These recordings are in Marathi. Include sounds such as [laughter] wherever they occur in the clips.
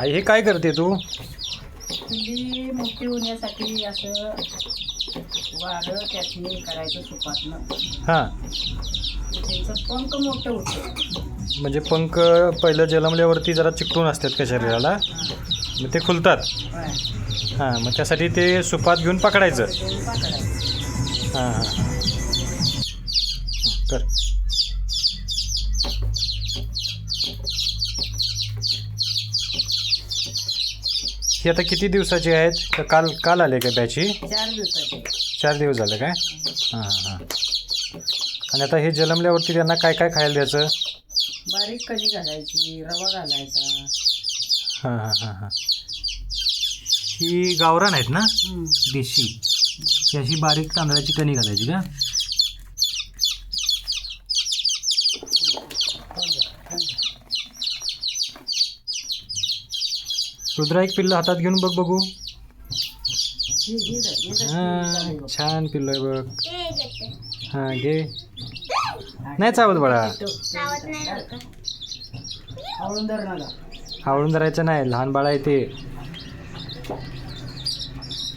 आई हे काय करते तू? मोठी होण्यासाठी असं त्यातनी करायचं सुपातनं हां. त्यांचं पंख मोठं होतं. म्हणजे पंख पहिलं जन्मल्यावरती जरा चिकटून असतात का शरीराला? मग ते खुलतात. होय. हां मग त्यासाठी ते सुपात घेऊन पकडायचं. हां हां हां. कर ही आता किती दिवसाची आहेत? का काल काल आले का त्याची चार दिवसाचे. चार दिवस झाले काय? हां हां. हां आणि आता हे जन्मल्यावरती त्यांना काय काय खायला द्यायचं? बारीक कणी घालायची रवा घालायचा. हां हां हां हां. ही गावरान आहेत ना? हम्म. देशी. ही अशी बारीक तांदळाची कणी घालायची का? रुद्रा एक पिल्लं हातात घेऊन बघ बघू. ही-. छान पिल्लं आहे बघ. हां घे. नाही चावत बाळा. आवळून धरायचं नाही लहान बाळ आहे ते.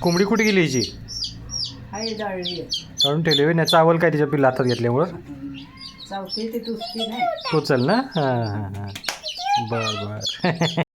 कोंबडी कुठे गेली हिची? काढून ठेवली होय. नाही चावल काय तिच्या पिल्ला हातात घेतल्यामुळं? चावते ते दुसती नाही. तो चल ना? हां हां हां. बर बर. [laughs]